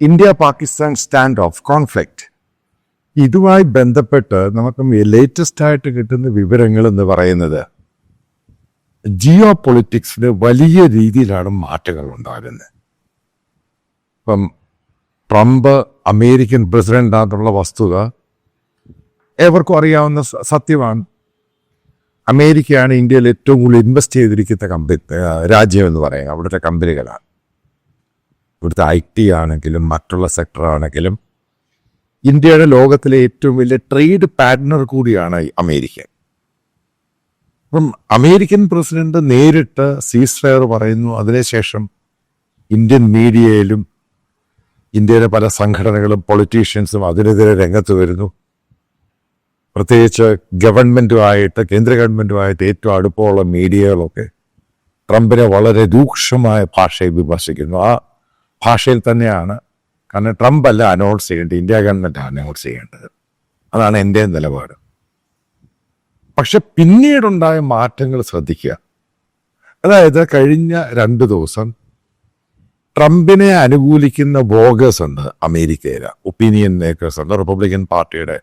India Pakistan stand off conflict ഇതുമായി ബന്ധപ്പെട്ട് നമുക്ക് ലേറ്റസ്റ്റ് ആയിട്ട് കിട്ടുന്ന വിവരങ്ങൾ എന്ന് പറയുന്നത് ജിയോ പൊളിറ്റിക്സിന് വലിയ രീതിയിലാണ് മാറ്റങ്ങൾ ഉണ്ടാകുന്നത്. ഇപ്പം ട്രംപ് അമേരിക്കൻ പ്രസിഡന്റ് ആണെന്നുള്ള വസ്തുത ഏവർക്കും അറിയാവുന്ന സത്യമാണ്. അമേരിക്കയാണ് ഇന്ത്യയിൽ ഏറ്റവും കൂടുതൽ ഇൻവെസ്റ്റ് ചെയ്തിരിക്കുന്ന കമ്പനി രാജ്യം എന്ന് പറയാം അവിടുത്തെ കമ്പനികളാണ് ഇവിടുത്തെ ഐ ടി ആണെങ്കിലും മറ്റുള്ള സെക്ടർ ആണെങ്കിലും ഇന്ത്യയുടെ ലോകത്തിലെ ഏറ്റവും വലിയ ട്രേഡ് പാർട്ട്ണർ കൂടിയാണ് അമേരിക്ക. അപ്പം അമേരിക്കൻ പ്രസിഡന്റ് നേരിട്ട് സീസ് ഫയർ പറയുന്നു. അതിനുശേഷം ഇന്ത്യൻ മീഡിയയിലും ഇന്ത്യയിലെ പല സംഘടനകളും പൊളിറ്റീഷ്യൻസും അതിനെതിരെ രംഗത്ത് വരുന്നു. പ്രത്യേകിച്ച് ഗവൺമെന്റുമായിട്ട് കേന്ദ്ര ഗവൺമെന്റുമായിട്ട് ഏറ്റവും അടുപ്പമുള്ള മീഡിയകളൊക്കെ ട്രംപിനെ വളരെ രൂക്ഷമായ ഭാഷയിൽ വിമർശിക്കുന്നു. ആ ഭാഷയിൽ തന്നെയാണ്. കാരണം ട്രംപ് അല്ല അനൗൺസ് ചെയ്യേണ്ടത് ഇന്ത്യ ഗവൺമെന്റ് അനൗൺസ് ചെയ്യേണ്ടത്. അതാണ് എന്റെ നിലപാട്. പക്ഷെ പിന്നീടുണ്ടായ മാറ്റങ്ങൾ ശ്രദ്ധിക്കുക. അതായത് കഴിഞ്ഞ രണ്ട് ദിവസം ട്രംപിനെ അനുകൂലിക്കുന്ന വോഗേഴ്സ് ഉണ്ട് അമേരിക്കയിലെ ഒപ്പീനിയൻ മേക്കേഴ്സ് ഉണ്ട് റിപ്പബ്ലിക്കൻ പാർട്ടിയുടെ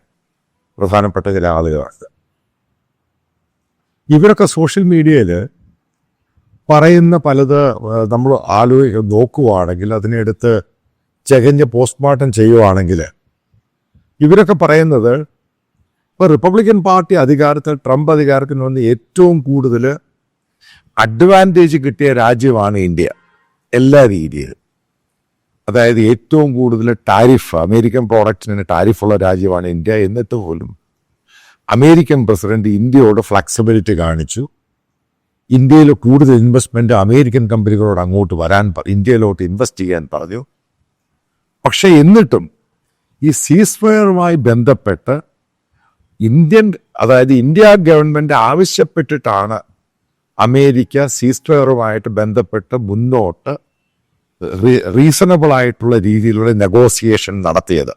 പ്രധാനപ്പെട്ട ചില ആളുകളുണ്ട് ഇവരൊക്കെ സോഷ്യൽ മീഡിയയിൽ പറയുന്ന പലത് നമ്മൾ ആലോചി നോക്കുവാണെങ്കിൽ അതിനെടുത്ത് ചകഞ്ഞ് പോസ്റ്റ്മോർട്ടം ചെയ്യുവാണെങ്കിൽ ഇവരൊക്കെ പറയുന്നത് ഇപ്പോൾ റിപ്പബ്ലിക്കൻ പാർട്ടി അധികാരത്തിൽ ട്രംപ് അധികാരത്തിന് വന്ന് ഏറ്റവും കൂടുതൽ അഡ്വാന്റേജ് കിട്ടിയ രാജ്യമാണ് ഇന്ത്യ. എല്ലാ രീതിയിലും. അതായത് ഏറ്റവും കൂടുതൽ ടാരിഫ് അമേരിക്കൻ പ്രോഡക്റ്റിന് ടാരിഫുള്ള രാജ്യമാണ് ഇന്ത്യ. എന്നിട്ട് പോലും അമേരിക്കൻ പ്രസിഡന്റ് ഇന്ത്യയോട് ഫ്ലെക്സിബിലിറ്റി കാണിച്ചു. ഇന്ത്യയിൽ കൂടുതൽ ഇൻവെസ്റ്റ്മെന്റ് അമേരിക്കൻ കമ്പനികളോട് അങ്ങോട്ട് വരാൻ ഇന്ത്യയിലോട്ട് ഇൻവെസ്റ്റ് ചെയ്യാൻ പറഞ്ഞു. പക്ഷെ എന്നിട്ടും ഈ സീസ്ഫയറുമായി ബന്ധപ്പെട്ട് ഇന്ത്യൻ അതായത് ഇന്ത്യ ഗവൺമെന്റ് ആവശ്യപ്പെട്ടിട്ടാണ് അമേരിക്ക സീസ്ഫയറുമായിട്ട് ബന്ധപ്പെട്ട് മുന്നോട്ട് റീസണബിൾ ആയിട്ടുള്ള രീതിയിലുള്ള നെഗോസിയേഷൻ നടത്തിയത്.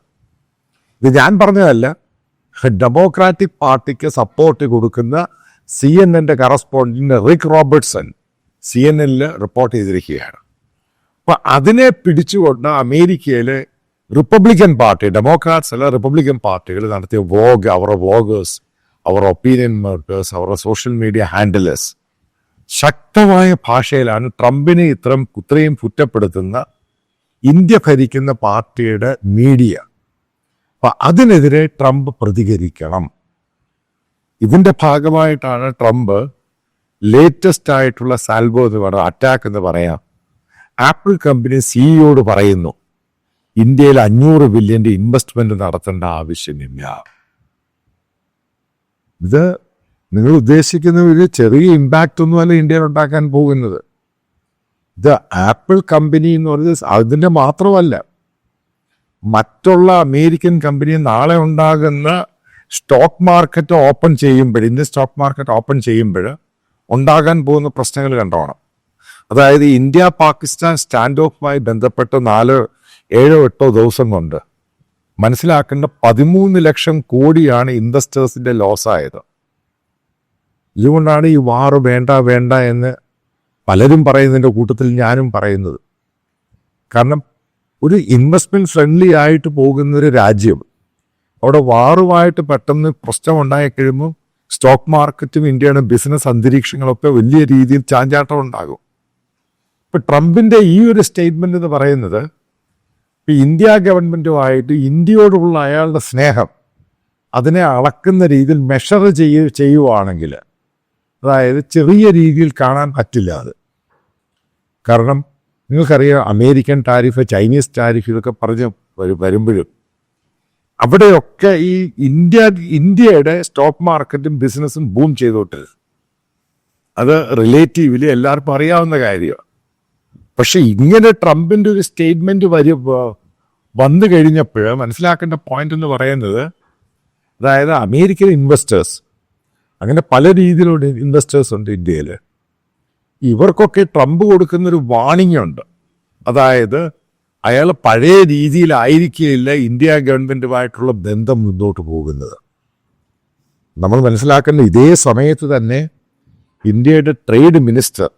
ഇത് ഞാൻ പറഞ്ഞതല്ല. ഡെമോക്രാറ്റിക് പാർട്ടിക്ക് സപ്പോർട്ട് കൊടുക്കുന്ന സി എൻ എന്റെ correspondent Ric Robertson C N എന്നിൽ റിപ്പോർട്ട് ചെയ്തിരിക്കുകയാണ്. അപ്പൊ അതിനെ പിടിച്ചുകൊണ്ട് അമേരിക്കയിലെ റിപ്പബ്ലിക്കൻ പാർട്ടി ഡെമോക്രാറ്റ്സ് അല്ല റിപ്പബ്ലിക്കൻ പാർട്ടികൾ നടത്തിയ വോഗ് അവരുടെ വ്ലോഗേഴ്സ് അവരുടെ ഒപ്പീനിയൻ മേക്കേഴ്സ് അവരുടെ സോഷ്യൽ മീഡിയ ഹാൻഡിലേഴ്സ് ശക്തമായ ഭാഷയിലാണ് ട്രംപിനെ ഇത്രയും ഇത്രയും കുറ്റപ്പെടുത്തുന്ന ഇന്ത്യ ഭരിക്കുന്ന പാർട്ടിയുടെ മീഡിയ. അപ്പൊ അതിനെതിരെ ട്രംപ് പ്രതികരിക്കണം. ഇതിന്റെ ഭാഗമായിട്ടാണ് ട്രംപ് ലേറ്റസ്റ്റ് ആയിട്ടുള്ള സാൽബോ എന്ന് അറ്റാക്ക് എന്ന് പറയാം. ആപ്പിൾ കമ്പനി സിഇഒട് പറയുന്നു ഇന്ത്യയിൽ അഞ്ഞൂറ് ബില്യന്റെ ഇൻവെസ്റ്റ്മെന്റ് നടത്തേണ്ട ആവശ്യമില്ല. ഇത് നിങ്ങൾ ഉദ്ദേശിക്കുന്ന ഒരു ചെറിയ ഇമ്പാക്റ്റ് ഒന്നുമല്ല ഇന്ത്യയിൽ ഉണ്ടാക്കാൻ പോകുന്നത്. ഇത് ആപ്പിൾ കമ്പനി എന്ന് പറയുന്നത് അതിന്റെ മാത്രമല്ല മറ്റുള്ള അമേരിക്കൻ കമ്പനി നാളെ ഉണ്ടാകുന്ന സ്റ്റോക്ക് മാർക്കറ്റ് ഓപ്പൺ ചെയ്യുമ്പോൾ ഇന്ത്യൻ സ്റ്റോക്ക് മാർക്കറ്റ് ഓപ്പൺ ചെയ്യുമ്പോൾ ഉണ്ടാകാൻ പോകുന്ന പ്രശ്നങ്ങൾ കണ്ടോണം. അതായത് ഇന്ത്യ പാകിസ്ഥാൻ സ്റ്റാൻഡ് ഓഫുമായി ബന്ധപ്പെട്ട് നാല് ഏഴോ എട്ടോ ദിവസം കൊണ്ട് മനസ്സിലാക്കേണ്ട പതിമൂന്ന് ലക്ഷം കോടിയാണ് ഇൻവെസ്റ്റേഴ്സിന്റെ ലോസ് ആയത്. ഇതുകൊണ്ടാണ് ഈ വാറ് വേണ്ട വേണ്ട എന്ന് പലരും പറയുന്നതിന്റെ കൂട്ടത്തിൽ ഞാനും പറയുന്നത്. കാരണം ഒരു ഇൻവെസ്റ്റ്മെന്റ് ഫ്രണ്ട്ലി ആയിട്ട് പോകുന്ന ഒരു രാജ്യം അവിടെ വാറുമായിട്ട് പെട്ടെന്ന് പ്രശ്നം ഉണ്ടായി കഴിയുമ്പോൾ സ്റ്റോക്ക് മാർക്കറ്റും ഇന്ത്യയുടെ ബിസിനസ് അന്തരീക്ഷങ്ങളൊക്കെ വലിയ രീതിയിൽ ചാഞ്ചാട്ടം ഉണ്ടാകും ഇപ്പൊ ട്രംപിന്റെ ഈ ഒരു സ്റ്റേറ്റ്മെന്റ് എന്ന് പറയുന്നത് ഇപ്പൊ ഇന്ത്യ ഗവൺമെന്റുമായിട്ട് ഇന്ത്യയോടുള്ള അയാളുടെ സ്നേഹം അതിനെ അളക്കുന്ന രീതിയിൽ മെഷർ ചെയ്യ ചെയ്യുവാണെങ്കിൽ അതായത് ചെറിയ രീതിയിൽ കാണാൻ പറ്റില്ല അത്. കാരണം നിങ്ങൾക്കറിയാം അമേരിക്കൻ ടാരിഫ് ചൈനീസ് ടാരിഫ് ഇതൊക്കെ പറഞ്ഞ് വരും വരുമ്പോഴും അവിടെയൊക്കെ ഈ ഇന്ത്യ ഇന്ത്യയുടെ സ്റ്റോക്ക് മാർക്കറ്റും ബിസിനസ്സും ബൂം ചെയ്തോട്ട്. അത് റിലേറ്റീവ്ലി എല്ലാവർക്കും അറിയാവുന്ന കാര്യമാണ്. പക്ഷെ ഇങ്ങനെ ട്രംപിന്റെ ഒരു സ്റ്റേറ്റ്മെന്റ് വരി വന്നു കഴിഞ്ഞപ്പോൾ മനസ്സിലാക്കേണ്ട പോയിന്റ് എന്ന് പറയുന്നത് അതായത് അമേരിക്കൻ ഇൻവെസ്റ്റേഴ്സ് അങ്ങനെ പല രീതിയിലുള്ള ഇൻവെസ്റ്റേഴ്സ് ഉണ്ട് ഇന്ത്യയിൽ ഇവർക്കൊക്കെ ട്രംപ് കൊടുക്കുന്നൊരു വാണിംഗ് ഉണ്ട്. അതായത് അയാൾ പഴയ രീതിയിലായിരിക്കില്ല ഇന്ത്യ ഗവൺമെന്റുമായിട്ടുള്ള ബന്ധം മുന്നോട്ട് പോകുന്നത്. നമ്മൾ മനസ്സിലാക്കുന്ന ഇതേ സമയത്ത് തന്നെ ഇന്ത്യയുടെ ട്രേഡ് മിനിസ്റ്റർ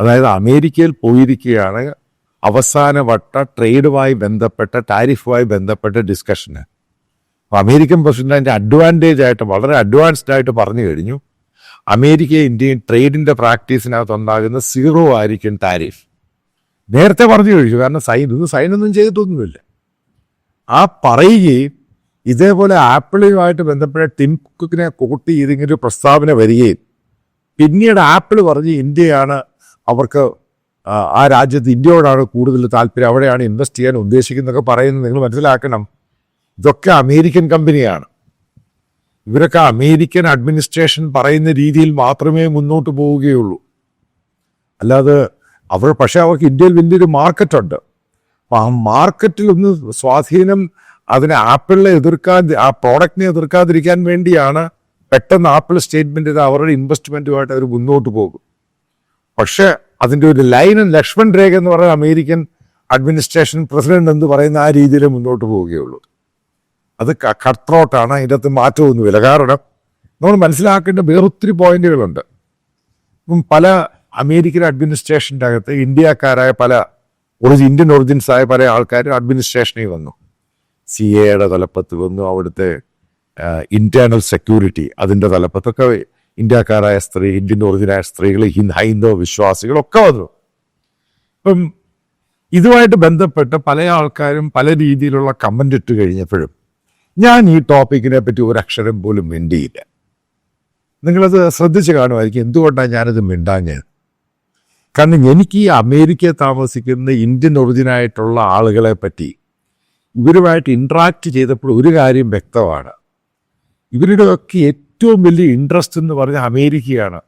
അതായത് അമേരിക്കയിൽ പോയിരിക്കുകയാണ് അവസാന വട്ട ട്രേഡുമായി ബന്ധപ്പെട്ട ടാരിഫുമായി ബന്ധപ്പെട്ട ഡിസ്കഷന്. അമേരിക്കൻ പ്രസിഡന്റ് അതിന്റെ അഡ്വാന്റേജ് ആയിട്ട് വളരെ അഡ്വാൻസ്ഡ് ആയിട്ട് പറഞ്ഞു കഴിഞ്ഞു. അമേരിക്ക ഇന്ത്യയും ട്രേഡിന്റെ പ്രാക്ടീസിനകത്ത് ഉണ്ടാകുന്ന സീറോ ആയിരിക്കും ടാരിഫ്. നേരത്തെ പറഞ്ഞു കഴിച്ചു കാരണം സൈൻ ഇത് സൈനൊന്നും ചെയ്തിട്ടൊന്നുമില്ല. ആ പറയുകയും ഇതേപോലെ ആപ്പിളുമായിട്ട് ബന്ധപ്പെട്ട ടിം കുക്കിനെ കോട്ട് ഇതിങ്ങനൊരു പ്രസ്താവന വരികയും പിന്നീട് ആപ്പിൾ പറഞ്ഞ് ഇന്ത്യയാണ് അവർക്ക് ആ രാജ്യത്ത് ഇന്ത്യയോടാണ് കൂടുതൽ താല്പര്യം. അവിടെയാണ് ഇൻവെസ്റ്റ് ചെയ്യാൻ ഉദ്ദേശിക്കുന്നതൊക്കെ പറയുന്നത് നിങ്ങൾ മനസ്സിലാക്കണം. ഇതൊക്കെ അമേരിക്കൻ കമ്പനിയാണ്. ഇവരൊക്കെ അമേരിക്കൻ അഡ്മിനിസ്ട്രേഷൻ പറയുന്ന രീതിയിൽ മാത്രമേ മുന്നോട്ട് പോവുകയുള്ളൂ. അല്ലാതെ അവർ പക്ഷേ അവർക്ക് ഇന്ത്യയിൽ വലിയൊരു മാർക്കറ്റുണ്ട്. അപ്പം ആ മാർക്കറ്റിൽ ഒന്ന് സ്വാധീനം അതിനെ ആപ്പിളിനെ എതിർക്കാൻ ആ പ്രോഡക്റ്റിനെ എതിർക്കാതിരിക്കാൻ വേണ്ടിയാണ് പെട്ടെന്ന് ആപ്പിൾ സ്റ്റേറ്റ്മെന്റ് ചെയ്ത് അവരുടെ ഇൻവെസ്റ്റ്മെന്റുമായിട്ട് അവർ മുന്നോട്ട് പോകും. പക്ഷേ അതിന്റെ ഒരു ലൈനും ലക്ഷ്മൺ രേഖ എന്ന് പറയുന്ന അമേരിക്കൻ അഡ്മിനിസ്ട്രേഷൻ പ്രസിഡന്റ് എന്ന് പറയുന്ന ആ രീതിയിൽ മുന്നോട്ട് പോവുകയുള്ളൂ. അത് കട്ട് ത്രോട്ടാണ് അതിന്റെ അകത്ത് മാറ്റമൊന്നുമില്ല. കാരണം നമ്മൾ മനസ്സിലാക്കേണ്ട വേറൊത്തിരി പോയിന്റുകളുണ്ട് ഇപ്പം പല അമേരിക്കൻ അഡ്മിനിസ്ട്രേഷന്റെ അകത്ത് ഇന്ത്യക്കാരായ പല ഒറിജിൻ ഇന്ത്യൻ ആയ പല ആൾക്കാരും അഡ്മിനിസ്ട്രേഷനിൽ വന്നു. സി എയുടെ തലപ്പത്ത് വന്നു അവിടുത്തെ ഇന്റേണൽ സെക്യൂരിറ്റി അതിന്റെ തലപ്പത്തൊക്കെ ഇന്ത്യക്കാരായ സ്ത്രീ ഇന്ത്യൻ ഒറിജിനായ സ്ത്രീകൾ ഹിന്ദ് ഹൈന്ദവ വിശ്വാസികളൊക്കെ വന്നു. ഇപ്പം ഇതുമായിട്ട് ബന്ധപ്പെട്ട് പല ആൾക്കാരും പല രീതിയിലുള്ള കമന്റ് ഇട്ട് കഴിഞ്ഞപ്പോഴും ഞാൻ ഈ ടോപ്പിക്കിനെ പറ്റി ഒരു അക്ഷരം പോലും മിണ്ടിയില്ല. നിങ്ങളത് ശ്രദ്ധിച്ച് കാണുമായിരിക്കും. എന്തുകൊണ്ടാണ് ഞാനത് മിണ്ടാഞ്ഞത്? കാരണം എനിക്ക് ഈ അമേരിക്കയിൽ താമസിക്കുന്ന ഇന്ത്യൻ ഒറിജിനായിട്ടുള്ള ആളുകളെ പറ്റി ഇവരുമായിട്ട് ഇൻട്രാക്ട് ചെയ്തപ്പോൾ ഒരു കാര്യം വ്യക്തമാണ്. ഇവരുടെ ഒക്കെ ഏറ്റവും വലിയ ഇൻട്രസ്റ്റ് എന്ന് പറഞ്ഞാൽ അമേരിക്കയാണ്.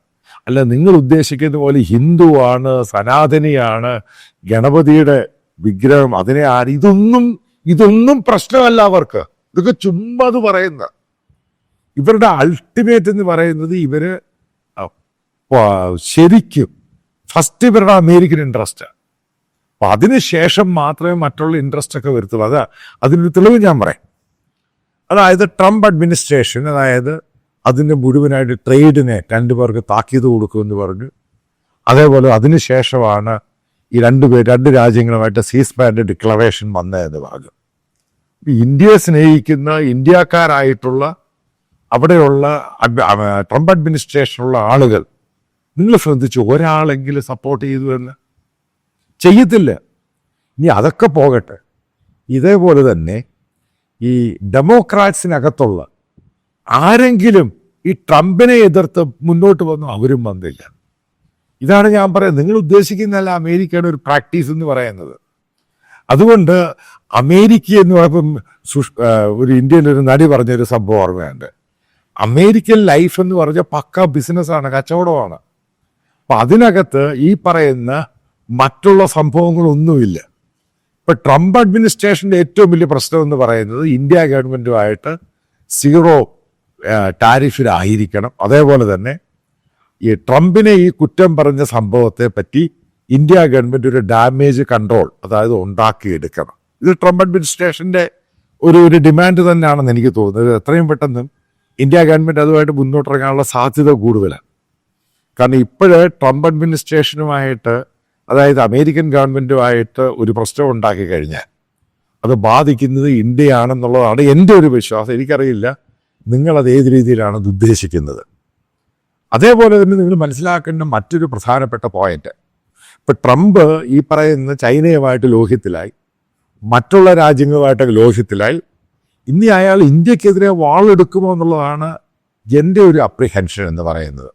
അല്ല നിങ്ങൾ ഉദ്ദേശിക്കുന്ന പോലെ ഹിന്ദുവാണ് സനാതനിയാണ് ഗണപതിയുടെ വിഗ്രഹം അതിനെ ആര് ഇതൊന്നും ഇതൊന്നും പ്രശ്നമല്ല അവർക്ക്. ഇതൊക്കെ ചുമ്മാ അത് പറയുന്ന. ഇവരുടെ അൾട്ടിമേറ്റ് എന്ന് പറയുന്നത് ഇവർ ശരിക്കും ഫസ്റ്റ് ഇവരുടെ അമേരിക്കൻ ഇൻട്രസ്റ്റ് അപ്പൊ അതിനുശേഷം മാത്രമേ മറ്റുള്ള ഇൻട്രസ്റ്റ് ഒക്കെ വരുത്തുള്ളൂ. അത് അതിനൊരു തെളിവ് ഞാൻ പറയാം. അതായത് ട്രംപ് അഡ്മിനിസ്ട്രേഷൻ അതായത് അതിന് മുഴുവനായിട്ട് ട്രേഡിനെ രണ്ടു പേർക്ക് താക്കീത് കൊടുക്കുമെന്ന് പറഞ്ഞു. അതേപോലെ അതിനുശേഷമാണ് ഈ രണ്ട് പേര് രണ്ട് രാജ്യങ്ങളുമായിട്ട് സീസ് ബാൻഡ് ഡിക്ലറേഷൻ വന്നതെന്ന് ഭാഗം ഇന്ത്യയെ സ്നേഹിക്കുന്ന ഇന്ത്യക്കാരായിട്ടുള്ള അവിടെയുള്ള ട്രംപ് അഡ്മിനിസ്ട്രേഷനുള്ള ആളുകൾ നിങ്ങൾ ശ്രദ്ധിച്ചു ഒരാളെങ്കിലും സപ്പോർട്ട് ചെയ്തു എന്ന്. ചെയ്യത്തില്ല. ഇനി അതൊക്കെ പോകട്ടെ. ഇതേപോലെ തന്നെ ഈ ഡെമോക്രാറ്റ്സിനകത്തുള്ള ആരെങ്കിലും ഈ ട്രംപിനെ എതിർത്ത് മുന്നോട്ട് വന്നു അവരും വന്നില്ല. ഇതാണ് ഞാൻ പറയുന്നത്. നിങ്ങൾ ഉദ്ദേശിക്കുന്നതല്ല അമേരിക്കയുടെ ഒരു പ്രാക്ടീസ് എന്ന് പറയുന്നത്. അതുകൊണ്ട് അമേരിക്ക എന്ന് പറയുമ്പം സുഷ് ഒരു ഇന്ത്യയിൽ ഒരു നടി പറഞ്ഞൊരു സംഭവം ഓർമ്മയുണ്ട്. അമേരിക്കൻ ലൈഫ് എന്ന് പറഞ്ഞാൽ പക്ക ബിസിനസ്സാണ് കച്ചവടമാണ്. അപ്പൊ അതിനകത്ത് ഈ പറയുന്ന മറ്റുള്ള സംഭവങ്ങളൊന്നുമില്ല. ഇപ്പൊ ട്രംപ് അഡ്മിനിസ്ട്രേഷന്റെ ഏറ്റവും വലിയ പ്രശ്നം എന്ന് പറയുന്നത് ഇന്ത്യ ഗവൺമെന്റുമായിട്ട് സീറോ ടാരിഫിലായിരിക്കണം. അതേപോലെ തന്നെ ഈ ട്രംപിനെ ഈ കുറ്റം പറഞ്ഞ സംഭവത്തെ പറ്റി ഇന്ത്യ ഗവൺമെന്റ് ഒരു ഡാമേജ് കൺട്രോൾ അതായത് ഉണ്ടാക്കിയെടുക്കണം. ഇത് ട്രംപ് അഡ്മിനിസ്ട്രേഷന്റെ ഒരു ഒരു ഡിമാൻഡ് തന്നെയാണെന്ന് എനിക്ക് തോന്നുന്നത് എത്രയും പെട്ടെന്ന് ഇന്ത്യ ഗവൺമെന്റ് അതുമായിട്ട് മുന്നോട്ടിറങ്ങാനുള്ള സാധ്യത കൂടുതലാണ്. കാരണം ഇപ്പോഴ് ട്രംപ് അഡ്മിനിസ്ട്രേഷനുമായിട്ട് അതായത് അമേരിക്കൻ ഗവൺമെന്റുമായിട്ട് ഒരു പ്രശ്നം ഉണ്ടാക്കി കഴിഞ്ഞാൽ അത് ബാധിക്കുന്നത് ഇന്ത്യയാണെന്നുള്ളതാണ് എന്റെ ഒരു വിശ്വാസം. എനിക്കറിയില്ല നിങ്ങളത് ഏത് രീതിയിലാണ് അത് ഉദ്ദേശിക്കുന്നത്. അതേപോലെ തന്നെ നിങ്ങൾ മനസ്സിലാക്കേണ്ട മറ്റൊരു പ്രധാനപ്പെട്ട പോയിന്റ് ഇപ്പൊ ട്രംപ് ഈ പറയുന്ന ചൈനയുമായിട്ട് ലോഹ്യത്തിലായി മറ്റുള്ള രാജ്യങ്ങളുമായിട്ട് ലോഹ്യത്തിലായി ഇനി അയാൾ ഇന്ത്യക്കെതിരെ വാളെടുക്കുമോ എന്നുള്ളതാണ് എന്റെ ഒരു അപ്രിഹെൻഷൻ എന്ന് പറയുന്നത്.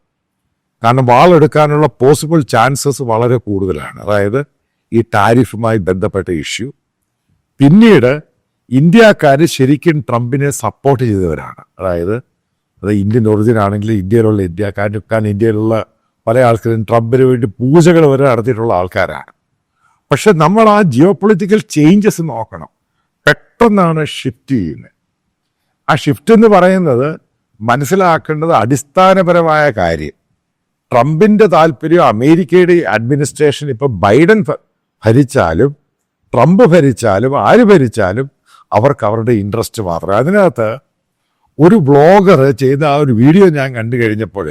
കാരണം വാളെടുക്കാനുള്ള പോസിബിൾ ചാൻസസ് വളരെ കൂടുതലാണ്. അതായത് ഈ ടാരിഫുമായി ബന്ധപ്പെട്ട ഇഷ്യൂ പിന്നീട് ഇന്ത്യക്കാർ ശരിക്കും ട്രംപിനെ സപ്പോർട്ട് ചെയ്തവരാണ്. അതായത് അത് ഇന്ത്യൻ ഒറിജിൻ ആണെങ്കിൽ ഇന്ത്യയിലുള്ള ഇന്ത്യക്കാരും കാരണം ഇന്ത്യയിലുള്ള പല ആൾക്കാരും ട്രംപിന് വേണ്ടി പൂജകൾ വരെ നടത്തിയിട്ടുള്ള ആൾക്കാരാണ്. പക്ഷെ നമ്മൾ ആ ജിയോ പൊളിറ്റിക്കൽ ചേഞ്ചസ് നോക്കണം. പെട്ടെന്നാണ് ഷിഫ്റ്റ് ചെയ്യുന്നത്. ആ ഷിഫ്റ്റ് എന്ന് പറയുന്നത് മനസ്സിലാക്കേണ്ടത് അടിസ്ഥാനപരമായ കാര്യം. ട്രംപിന്റെ താല്പര്യം അമേരിക്കയുടെ അഡ്മിനിസ്ട്രേഷൻ ഇപ്പൊ ബൈഡൻ ഭരിച്ചാലും ട്രംപ് ഭരിച്ചാലും ആര് ഭരിച്ചാലും അവർക്ക് അവരുടെ ഇൻട്രസ്റ്റ് മാത്രം. അതിനകത്ത് ഒരു ബ്ലോഗർ ചെയ്ത ആ ഒരു വീഡിയോ ഞാൻ കണ്ടു കഴിഞ്ഞപ്പോൾ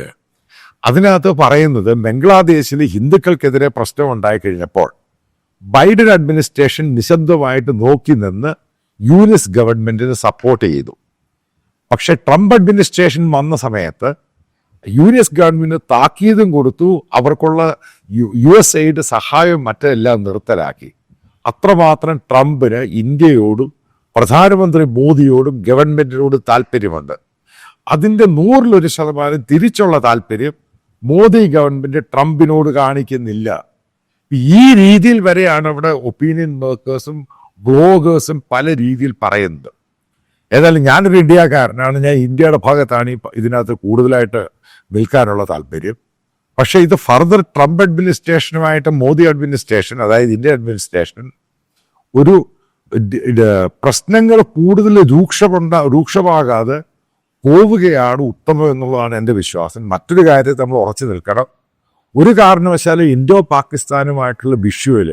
അതിനകത്ത് പറയുന്നത് ബംഗ്ലാദേശിൽ ഹിന്ദുക്കൾക്കെതിരെ പ്രശ്നം ഉണ്ടായി കഴിഞ്ഞപ്പോൾ ബൈഡൻ അഡ്മിനിസ്ട്രേഷൻ നിശബ്ദമായിട്ട് നോക്കി നിന്ന് യു എസ് ഗവൺമെന്റിന് സപ്പോർട്ട് ചെയ്തു. പക്ഷെ ട്രംപ് അഡ്മിനിസ്ട്രേഷൻ വന്ന സമയത്ത് യു എസ് ഗവൺമെന്റ് താക്കീതും കൊടുത്തു അവർക്കുള്ള യു എസ് എയുടെ സഹായം മറ്റെല്ലാം നിർത്തലാക്കി. അത്രമാത്രം ട്രംപിന് ഇന്ത്യയോടും പ്രധാനമന്ത്രി മോദിയോടും ഗവൺമെന്റിനോടും താല്പര്യമുണ്ട്. അതിന്റെ നൂറിലൊരു ശതമാനം തിരിച്ചുള്ള താല്പര്യം മോദി ഗവൺമെന്റ് ട്രംപിനോട് കാണിക്കുന്നില്ല. ഈ രീതിയിൽ വരെയാണ് ഇവിടെ ഒപ്പീനിയൻ മേക്കേഴ്സും ബ്ലോഗേഴ്സും പല രീതിയിൽ പറയുന്നത്. ഏതായാലും ഞാനൊരു ഇന്ത്യക്കാരനാണ്. ഞാൻ ഇന്ത്യയുടെ ഭാഗത്താണ് ഈ ഇതിനകത്ത് കൂടുതലായിട്ട് നിൽക്കാനുള്ള താല്പര്യം. പക്ഷേ ഇത് ഫർദർ ട്രംപ് അഡ്മിനിസ്ട്രേഷനുമായിട്ട് മോദി അഡ്മിനിസ്ട്രേഷൻ അതായത് ഇന്ത്യൻ അഡ്മിനിസ്ട്രേഷൻ ഒരു പ്രശ്നങ്ങൾ കൂടുതൽ രൂക്ഷമുണ്ട രൂക്ഷമാകാതെ പോവുകയാണ് ഉത്തമം എന്നുള്ളതാണ് എന്റെ വിശ്വാസം. മറ്റൊരു കാര്യത്തിൽ നമ്മൾ ഉറച്ചു നിൽക്കണം. ഒരു കാരണവശാലും ഇന്തോ പാകിസ്ഥാനുമായിട്ടുള്ള വിഷുവിൽ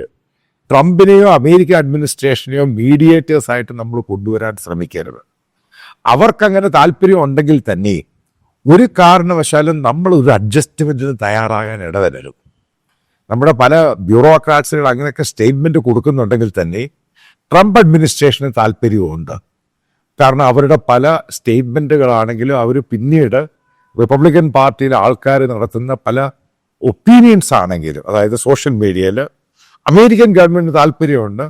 ട്രംപിനെയോ അമേരിക്ക അഡ്മിനിസ്ട്രേഷനെയോ മീഡിയേറ്റേഴ്സായിട്ട് നമ്മൾ കൊണ്ടുവരാൻ ശ്രമിക്കരുത്. അവർക്കങ്ങനെ താല്പര്യം ഉണ്ടെങ്കിൽ തന്നെ ഒരു കാരണവശാലും നമ്മൾ ഒരു അഡ്ജസ്റ്റ്മെന്റിന് തയ്യാറാകാൻ ഇടവരരുത്. നമ്മുടെ പല ബ്യൂറോക്രാറ്റ്സുകൾ അങ്ങനെയൊക്കെ സ്റ്റേറ്റ്മെന്റ് കൊടുക്കുന്നുണ്ടെങ്കിൽ തന്നെ ട്രംപ് അഡ്മിനിസ്ട്രേഷന് താല്പര്യമുണ്ട് കാരണം അവരുടെ പല സ്റ്റേറ്റ്മെന്റുകളാണെങ്കിലും അവർ പിന്നീട് റിപ്പബ്ലിക്കൻ പാർട്ടിയിലെ ആൾക്കാർ നടത്തുന്ന പല ഒപ്പീനിയൻസ് ആണെങ്കിലും അതായത് സോഷ്യൽ മീഡിയയിൽ അമേരിക്കൻ ഗവൺമെന്റ് താല്പര്യമുണ്ട്.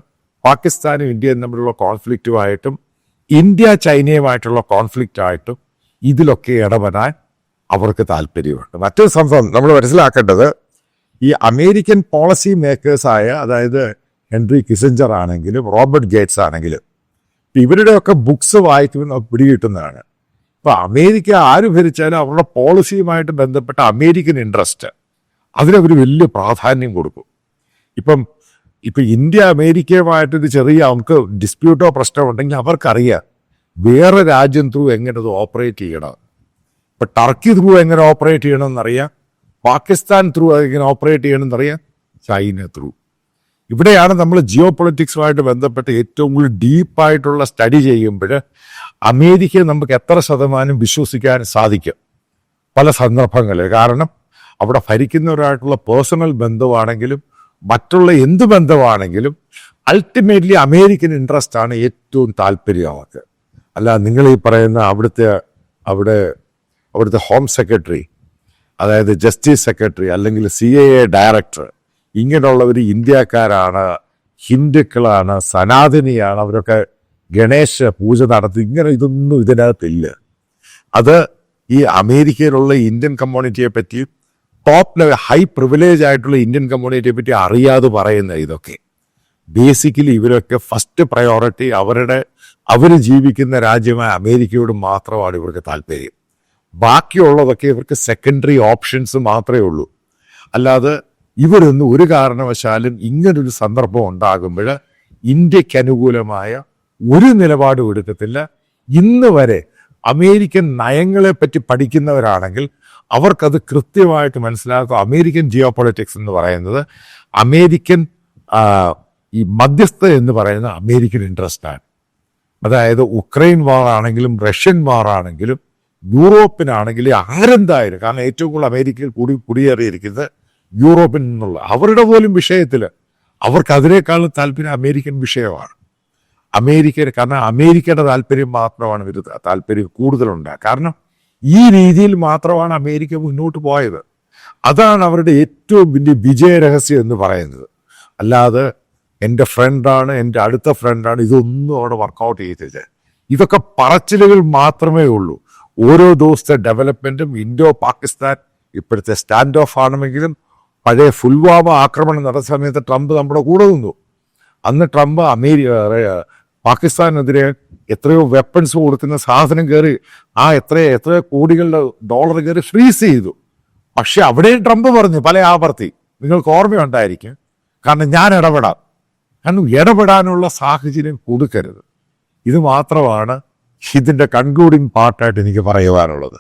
പാകിസ്ഥാനും ഇന്ത്യയും തമ്മിലുള്ള കോൺഫ്ലിക്റ്റുമായിട്ടും ഇന്ത്യ ചൈനയുമായിട്ടുള്ള കോൺഫ്ലിക്റ്റായിട്ടും ഇതിലൊക്കെ ഇടപെടാൻ അവർക്ക് താല്പര്യമുണ്ട്. മറ്റൊരു സംഭവം നമ്മൾ മനസ്സിലാക്കേണ്ടത് ഈ അമേരിക്കൻ പോളിസി മേക്കേഴ്സായ അതായത് ഹെൻറി കിസഞ്ചർ ആണെങ്കിലും റോബർട്ട് ഗേറ്റ്സ് ആണെങ്കിലും ഇവരുടെയൊക്കെ ബുക്സ് വായിക്കുമ്പോൾ നമുക്ക് പിടികിട്ടുന്നതാണ്. ഇപ്പം അമേരിക്ക ആര് ഭരിച്ചാലും അവരുടെ പോളിസിയുമായിട്ട് ബന്ധപ്പെട്ട അമേരിക്കൻ ഇൻട്രസ്റ്റ് അതിനവർ വലിയ പ്രാധാന്യം കൊടുക്കും. ഇപ്പം ഇപ്പം ഇന്ത്യ അമേരിക്കയുമായിട്ടൊരു ചെറിയ അവർക്ക് ഡിസ്പ്യൂട്ടോ പ്രശ്നമോ ഉണ്ടെങ്കിൽ അവർക്കറിയാം. വേറെ രാജ്യം ത്രൂ എങ്ങനെ ഇത് ഓപ്പറേറ്റ് ചെയ്യണം? ഇപ്പൊ ടർക്കി ത്രൂ എങ്ങനെ ഓപ്പറേറ്റ് ചെയ്യണമെന്നറിയാം പാകിസ്ഥാൻ ത്രൂ എങ്ങനെ ഓപ്പറേറ്റ് ചെയ്യണമെന്നറിയാം ചൈന ത്രൂ ഇവിടെയാണ് നമ്മൾ ജിയോ പൊളിറ്റിക്സുമായിട്ട് ബന്ധപ്പെട്ട് ഏറ്റവും കൂടുതൽ ഡീപ്പായിട്ടുള്ള സ്റ്റഡി ചെയ്യുമ്പോൾ അമേരിക്കയെ നമുക്ക് എത്ര ശതമാനം വിശ്വസിക്കാൻ സാധിക്കും? പല സന്ദർഭങ്ങളിൽ. കാരണം അവിടെ ഭരിക്കുന്നവരായിട്ടുള്ള പേഴ്സണൽ ബന്ധമാണെങ്കിലും മറ്റുള്ള എന്ത് ബന്ധമാണെങ്കിലും അൾട്ടിമേറ്റ്ലി അമേരിക്കൻ ഇൻട്രസ്റ്റ് ആണ് ഏറ്റവും താല്പര്യം അവർക്ക്. അല്ല നിങ്ങൾ ഈ പറയുന്ന അവിടുത്തെ അവിടെ അവിടുത്തെ ഹോം സെക്രട്ടറി അതായത് ജസ്റ്റിസ് സെക്രട്ടറി അല്ലെങ്കിൽ സി എ എ ഡയറക്ടർ ഇങ്ങനെയുള്ളവർ ഇന്ത്യക്കാരാണ് ഹിന്ദുക്കളാണ് സനാതനിയാണ് അവരൊക്കെ ഗണേശ പൂജ നടത്തി ഇങ്ങനെ ഇതൊന്നും ഇതിനകത്തില്ല. അത് ഈ അമേരിക്കയിലുള്ള ഇന്ത്യൻ കമ്മ്യൂണിറ്റിയെ പറ്റി ടോപ്പ് ലെവൽ ഹൈ പ്രിവിലേജ് ആയിട്ടുള്ള ഇന്ത്യൻ കമ്മ്യൂണിറ്റിയെ പറ്റി അറിയാതെ പറയുന്ന ഇതൊക്കെ. ബേസിക്കലി ഇവരൊക്കെ ഫസ്റ്റ് പ്രയോറിറ്റി അവരുടെ അവർ ജീവിക്കുന്ന രാജ്യമായ അമേരിക്കയോട് മാത്രമാണ് ഇവർക്ക് താല്പര്യം. ബാക്കിയുള്ളതൊക്കെ ഇവർക്ക് സെക്കൻഡറി ഓപ്ഷൻസ് മാത്രമേ ഉള്ളൂ. അല്ലാതെ ഇവരൊന്നും ഒരു കാരണവശാലും ഇങ്ങനൊരു സന്ദർഭം ഉണ്ടാകുമ്പോൾ ഇന്ത്യയ്ക്ക് അനുകൂലമായ ഒരു നിലപാടും എടുക്കത്തില്ല ഇന്ന് വരെ അമേരിക്കൻ നയങ്ങളെ പറ്റി പഠിക്കുന്നവരാണെങ്കിൽ അവർക്കത് കൃത്യമായിട്ട് മനസ്സിലാക്കും അമേരിക്കൻ ജിയോ പൊളിറ്റിക്സ് എന്ന് പറയുന്നത് അമേരിക്കൻ ഈ മധ്യസ്ഥ എന്ന് പറയുന്ന അമേരിക്കൻ ഇൻട്രസ്റ്റാണ് അതായത് ഉക്രൈൻ വാർ ആണെങ്കിലും റഷ്യൻ വാർ ആണെങ്കിലും യൂറോപ്പിനാണെങ്കിലും ആരെന്തായാലും കാരണം ഏറ്റവും കൂടുതൽ അമേരിക്കയിൽ കൂടി കുടിയേറിയിരിക്കുന്നത് യൂറോപ്പിൽ നിന്നുള്ള. അവരുടെ പോലും വിഷയത്തിൽ അവർക്ക് അതിനേക്കാളും താല്പര്യം അമേരിക്കൻ വിഷയമാണ്. അമേരിക്ക കാരണം അമേരിക്കയുടെ താല്പര്യം മാത്രമാണ് ഇവർ താല്പര്യം കൂടുതലുണ്ട്. കാരണം ഈ രീതിയിൽ മാത്രമാണ് അമേരിക്ക മുന്നോട്ട് പോയത്. അതാണ് അവരുടെ ഏറ്റവും വലിയ വിജയ രഹസ്യം എന്ന് പറയുന്നത്. അല്ലാതെ എന്റെ ഫ്രണ്ടാണ് എന്റെ അടുത്ത ഫ്രണ്ടാണ് ഇതൊന്നും അവിടെ വർക്കൗട്ട് ചെയ്തില്ല ഇതൊക്കെ പറച്ചിലുകൾ മാത്രമേ ഉള്ളൂ. ഓരോ ദിവസത്തെ ഡെവലപ്മെന്റും ഇൻഡോ പാകിസ്ഥാൻ ഇപ്പോഴത്തെ സ്റ്റാൻഡ് ഓഫ് ആണെങ്കിലും പഴയ ഫുൽവാമ ആക്രമണം നടന്ന സമയത്ത് ട്രംപ് നമ്മുടെ കൂടെ നിന്നു. അന്ന് ട്രംപ് അമേരിക്ക പാകിസ്ഥാനെതിരെ എത്രയോ വെപ്പൺസ് കൊടുക്കുന്ന സാധനം കയറി ആ എത്ര എത്രയോ കോടികളുടെ ഡോളർ കയറി ഫ്രീസ് ചെയ്തു. പക്ഷെ അവിടെയും ട്രംപ് പറഞ്ഞു പല ആവർത്തി നിങ്ങൾക്ക് ഓർമ്മയുണ്ടായിരിക്കും. കാരണം ഞാൻ ഇടപെടാം. കാരണം ഇടപെടാനുള്ള സാഹചര്യം കൊടുക്കരുത്. ഇത് മാത്രമാണ് ഇതിന്റെ കൺക്ലൂഡിങ് പാർട്ടായിട്ട് എനിക്ക് പറയുവാനുള്ളത്.